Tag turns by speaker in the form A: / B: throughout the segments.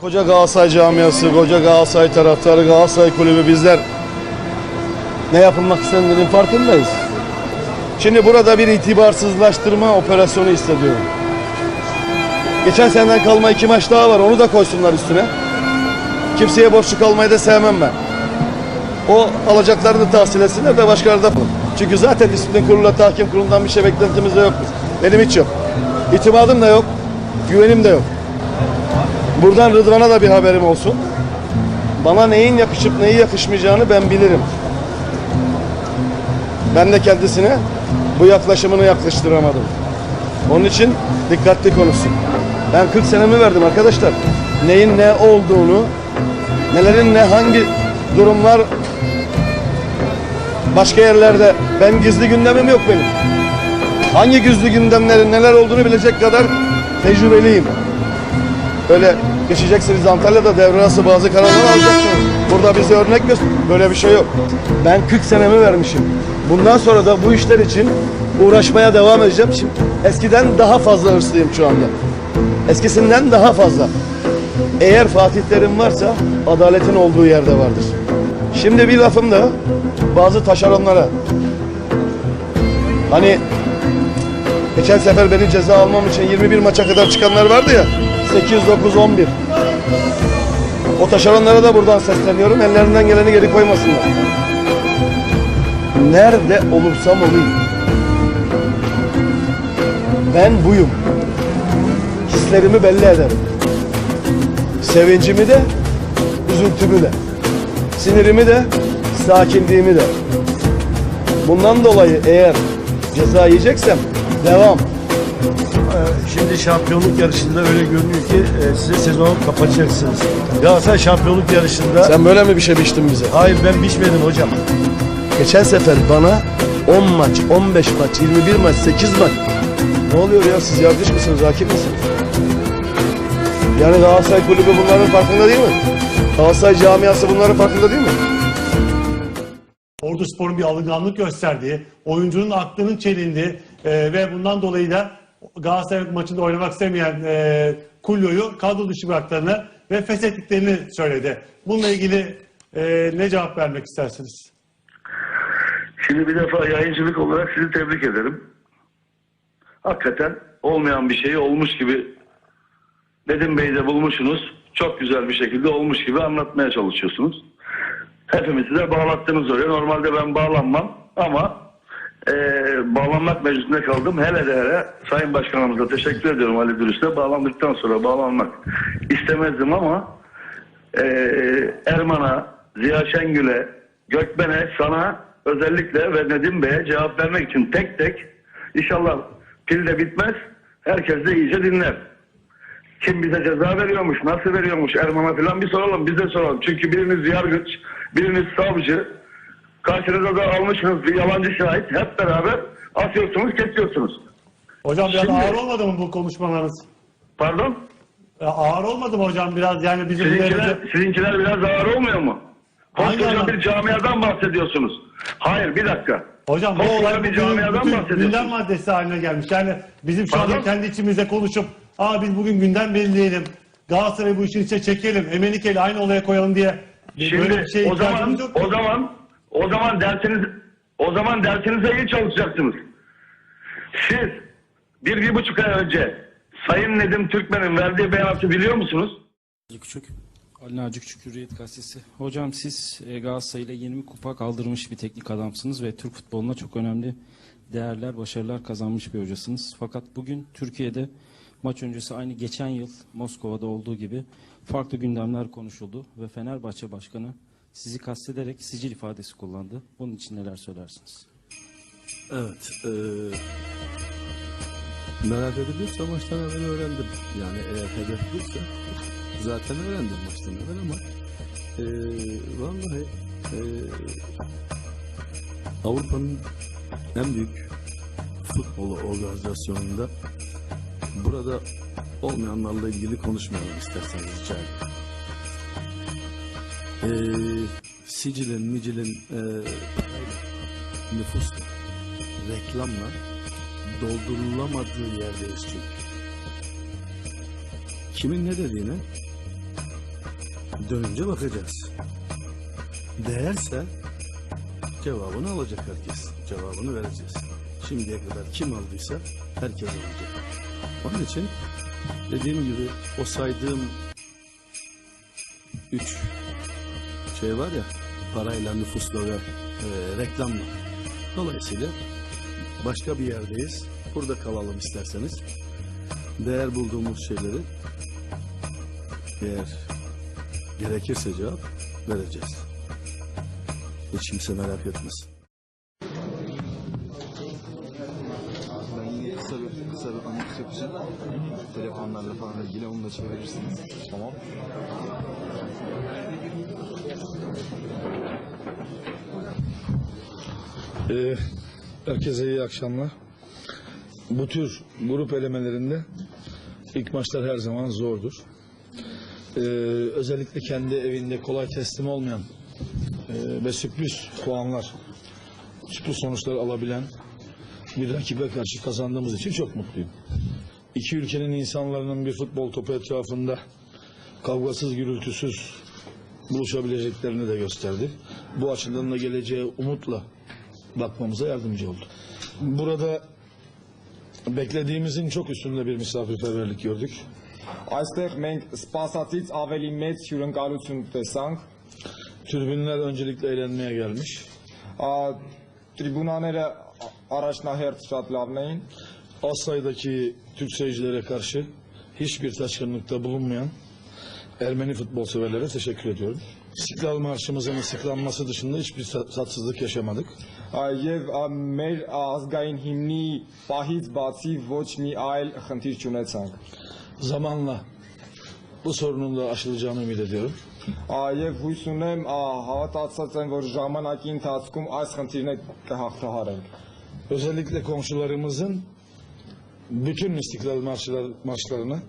A: Koca Galatasaray camiası, koca Galatasaray taraftarı, Galatasaray kulübü bizler ne yapılmak istendiğinin farkındayız. Şimdi burada bir itibarsızlaştırma operasyonu hissediyorum. Geçen seneden kalma iki maç daha var. Onu da koysunlar üstüne. Kimseye borçlu kalmayı da sevmem ben. O alacaklarını tahsil etsinler de başkaları da. Çünkü zaten disiplin kuruluyla tahkim kurulundan bir şey beklentimiz de yok. Benim hiç yok. İtimadım da yok. Güvenim de yok. Buradan Rıdvan'a da bir haberim olsun. Bana neyin yakışıp neyi yakışmayacağını ben bilirim. Ben de kendisine bu yaklaşımını yaklaştıramadım. Onun için dikkatli konuşsun. Ben 40 senemi verdim arkadaşlar. Neyin ne olduğunu, nelerin ne hangi durumlar başka yerlerde ben gizli gündemim yok benim. Hangi gizli gündemlerin neler olduğunu bilecek kadar tecrübeliyim. Öyle geçeceksiniz Antalya'da devre arası bazı kararlar alacaksınız. Burada bize örnek göster. Böyle bir şey yok. Ben 40 senemi vermişim. Bundan sonra da bu işler için uğraşmaya devam edeceğim. Şimdi eskiden daha fazla hırslıyım şu anda. Eskisinden daha fazla. Eğer Fatih Terim varsa adaletin olduğu yerde vardır. Şimdi bir lafım da bazı taşeronlara. Hani geçen sefer benim ceza almam için 21 maça kadar çıkanlar vardı ya. 8, 9, 11. O taşeronlara da buradan sesleniyorum. Ellerinden geleni geri koymasınlar. Nerede olursam olayım. Ben buyum. Hislerimi belli ederim. Sevincimi de, üzüntümü de. Sinirimi de, sakinliğimi de. Bundan dolayı eğer ceza yiyeceksem devam.
B: Ee, Şimdi şampiyonluk yarışında öyle görünüyor ki e, size sezonu kapatacaksınız. Galatasaray şampiyonluk yarışında...
A: Sen böyle mi bir şey biçtin bize?
B: Hayır ben biçmedim hocam.
A: Geçen sefer bana 10 maç, 15 maç, 21 maç, 8 maç. Ne oluyor ya siz yargıç mısınız, hakim misiniz? Yani Galatasaray kulübü bunların farkında değil mi? Galatasaray camiası bunların farkında değil mi?
C: Ordu Spor'un bir alınganlık gösterdiği, oyuncunun aklının çelindiği e, ve bundan dolayı da Galatasaray maçında oynamak istemeyen e, Kulyo'yu kadro dışı bıraktıklarını ve feshettiklerini söyledi. Bununla ilgili e, ne cevap vermek istersiniz?
D: Şimdi bir defa yayıncılık olarak sizi tebrik ederim. Hakikaten olmayan bir şeyi olmuş gibi Nedim Bey'de bulmuşsunuz. Çok güzel bir şekilde olmuş gibi anlatmaya çalışıyorsunuz. Hepimizi de bağlattınız oraya. Normalde ben bağlanmam ama eee, bağlanmak mecburiyetinde kaldım. Hele de hele Sayın Başkanımıza teşekkür ediyorum Ali Dürüst'e. Bağlandıktan sonra bağlanmak istemezdim ama eee, Erman'a, Ziya Şengül'e, Gökben'e, sana özellikle ve Nedim Bey'e cevap vermek için tek tek inşallah pil de bitmez. Herkes de iyice dinler. Kim bize ceza veriyormuş, nasıl veriyormuş Erman'a falan bir soralım, biz de soralım. Çünkü biriniz yargıç, biriniz savcı, karşınıza da almışsınız bir yalancı şahit, hep beraber atıyorsunuz, kesiyorsunuz.
C: Hocam biraz
D: Şimdi-
C: ağır olmadı mı bu konuşmalarınız?
D: Pardon?
C: E, ağır olmadı mı hocam biraz yani bizim
D: Sizinkiler, sizinkiler biraz ağır olmuyor mu?
C: Hangi
D: Koskoca bir camiadan bahsediyorsunuz. Hayır, bir dakika.
C: Hocam bu
D: Koskoca
C: olay
D: bir
C: bugün
D: camiadan
C: bütün
D: bahsediyorsunuz.
C: gündem maddesi haline gelmiş. Yani bizim şu anda
D: Pardon?
C: kendi içimizde konuşup Aa biz bugün gündem belirleyelim. Galatasaray'ı bu işin içine çekelim. Emenike'yle aynı olaya koyalım diye
D: Şimdi
C: böyle bir şeye
D: o zaman
C: ihtiyacımız yok.
D: o zaman o zaman dersiniz o zaman dersinize iyi çalışacaksınız. Siz bir bir buçuk ay önce Sayın Nedim Türkmen'in verdiği beyanatı biliyor musunuz?
E: Küçük. Ali Naci Küçük Hürriyet Gazetesi. Hocam siz e, Galatasaray ile 20 kupa kaldırmış bir teknik adamsınız ve Türk futboluna çok önemli değerler, başarılar kazanmış bir hocasınız. Fakat bugün Türkiye'de maç öncesi aynı geçen yıl Moskova'da olduğu gibi farklı gündemler konuşuldu ve Fenerbahçe Başkanı sizi kastederek sicil ifadesi kullandı. Bunun için neler söylersiniz?
F: Evet. eee merak ediliyorsa maçtan evvel öğrendim. Yani eğer hedef buysa zaten öğrendim maçtan evvel ama eee vallahi eee Avrupa'nın en büyük futbol organizasyonunda burada olmayanlarla ilgili konuşmayalım isterseniz rica ederim. Eee sicilin, micilin eee nüfusla, reklamla doldurulamadığı yerdeyiz çünkü. Kimin ne dediğine Dönünce bakacağız. Değerse cevabını alacak herkes. Cevabını vereceğiz. Şimdiye kadar kim aldıysa herkes alacak. Onun için dediğim gibi o saydığım üç şey var ya parayla, nüfusla ve e, reklamla. Dolayısıyla başka bir yerdeyiz. Burada kalalım isterseniz. Değer bulduğumuz şeyleri eğer gerekirse cevap vereceğiz. Hiç kimse merak etmesin.
G: Ben yine kısa bir, kısa bir anons yapacağım. Telefonlarla falan ilgili onu da çevirirsiniz. Tamam.
H: Ee, herkese iyi akşamlar. Bu tür grup elemelerinde ilk maçlar her zaman zordur. Ee, özellikle kendi evinde kolay teslim olmayan e, ve sürpriz puanlar, sürpriz sonuçlar alabilen bir rakibe karşı kazandığımız için çok mutluyum. İki ülkenin insanların bir futbol topu etrafında kavgasız gürültüsüz buluşabileceklerini de gösterdi. Bu açıdan da geleceğe umutla bakmamıza yardımcı oldu. Burada beklediğimizin çok üstünde bir misafirperverlik gördük.
I: Այստեղ մենք սպասածից ավելի մեծ հյուրընկալություն տեսանք։
H: Tribünler öncelikle eğlenmeye gelmiş.
I: Ա, Տրիբունաները առաջնահերթ շատ լավն էին։
H: Az sayıdaki Türk seyircilere karşı hiçbir taşkınlıkta bulunmayan Ermeni futbol severlere teşekkür ediyorum. İstiklal Marşımızın ıslıklanması dışında hiçbir sa- tatsızlık yaşamadık.
I: Ա, Եվ ա, մեր ազգային հիմնի պահից բացի ոչ մի այլ խնդիր չունեցանք։
H: Zamanla bu sorunun da aşılacağını ümit ediyorum.
I: Ա, Եվ հույս ունեմ, ա, հավատացած եմ, որ ժամանակի ընթացքում այս խնդիրները կհաղթահարենք։
H: Özellikle komşularımızın bütün İstiklal Marşlar, marşlarına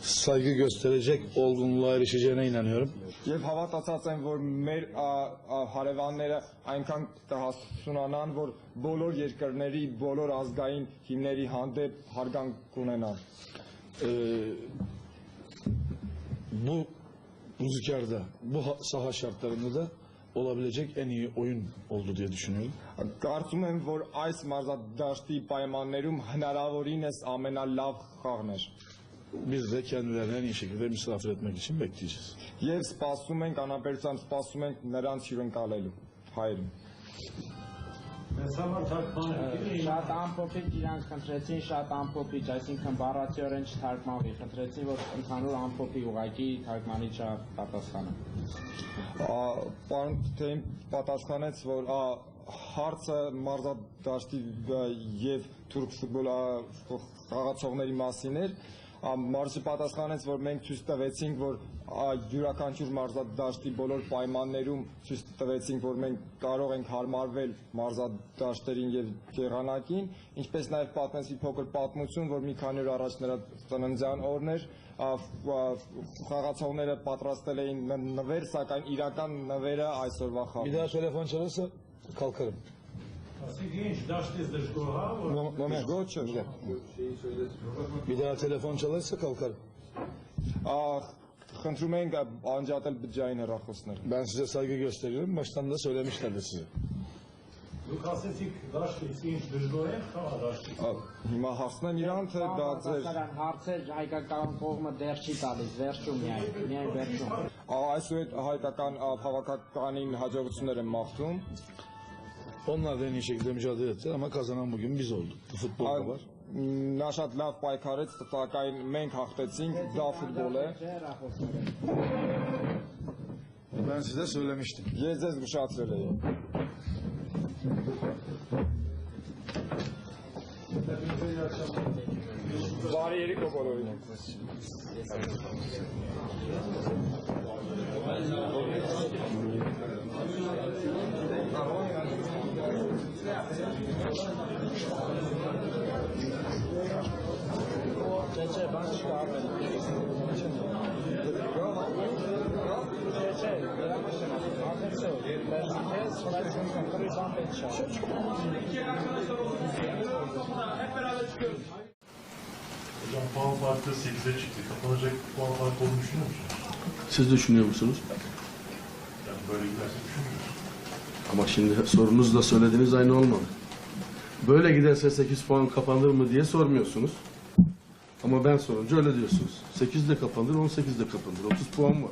H: saygı gösterecek olgunluğa erişeceğine inanıyorum.
I: Եվ հավատացած եմ, որ մեր ա, ա, հարևանները այնքան կհասունանան, որ բոլոր երկրների, բոլոր ազգային հիմների հանդեպ հարգանք կունենան։
H: Ee, bu rüzgarda, bu ha- saha şartlarında da olabilecek en iyi oyun oldu diye düşünüyorum.
I: Կարծում եմ, որ այս մարզադաշտի պայմաններում հնարավորինս ամենալավ խաղն էր։
H: Biz de kendilerini en iyi şekilde misafir etmek için bekleyeceğiz.
I: Եվ սպասում ենք անապերությամբ սպասում ենք նրանց հյուրընկալելու հայրին։
J: Շատ ամփոփիչ իրանք խնդրեցին, շատ ամփոփիչ, այսինքն բառացիորեն չթարգմանվի, խնդրեցին, որ ընդհանուր ամփոփի ուղակի թարգմանիչը պատասխանը։
I: Ա, Պարոն Թեյն պատասխանեց, որ ա, հարցը մարզադաշտի եւ թուրք ֆուտբոլ խաղացողների մասին էր։ Ա, Մարզի պատասխանեց, որ մենք ցույց տվեցինք, որ յուրաքանչյուր մարզադաշտի բոլոր պայմաններում ցույց տվեցինք, որ մենք կարող ենք հարմարվել մարզադաշտերին եւ եղանակին, ինչպես նաեւ պատմեցի փոքր պատմություն, որ մի քանի օր առաջ նրա ծննդյան օրն էր, խաղացողները պատրաստել էին նվեր, sակայն իրական նվերը այսօրվա խաղ։
H: daha telefon çalarsa Մամեջ
I: գոչ չեմ,
H: միդրա տելեվոն չլես է կալկար։
I: Ախ, խնդրում ենք անջատել բջային հեռախոսներ։
H: Ben size saygı gösteriyorum. Baştan da söylemişler de size.
I: Դուք ասեցիք դաշտից ինչ դժգոհ է խաղ դաշտից։ Հիմա հասնեմ իրան թե դա ձեր
J: հարցեր հայկական կողմը դեռ չի տալիս, վերջում միայն, միայն վերջում։
I: Այսուհետ հայկական հավաքականին հաջողություններ եմ մաղթում։
H: Onlar da en iyi şekilde mücadele ettiler ama kazanan bugün biz olduk. Bu futbol
I: Ա,
H: da var.
I: Նա շատ լավ պայքարեց, սակայն մենք հաղթեցինք, դա ֆուտբոլ է։
H: Ben size söylemiştim.
I: Ես ձեզ զգուշացրել եմ։ Cece ben çıkarmadım.
J: Cece bırak başına. Afiyet olsun. Ben size sonra çıkıyorum. Tabii zahmet inşallah. İki arkadaşlar olsun. Hep beraber çıkıyoruz.
K: Hocam puan farkı 8'e çıktı. Kapanacak puan farkı olduğunu düşünüyor musunuz?
F: Siz düşünüyor musunuz?
K: Yani böyle giderse şey düşünmüyorum.
F: Ama şimdi sorunuzla söylediğiniz aynı olmalı. Böyle giderse 8 puan kapanır mı diye sormuyorsunuz. Ama ben sorunca öyle diyorsunuz. 8 de kapanır, 18 de kapanır. 30 puan var.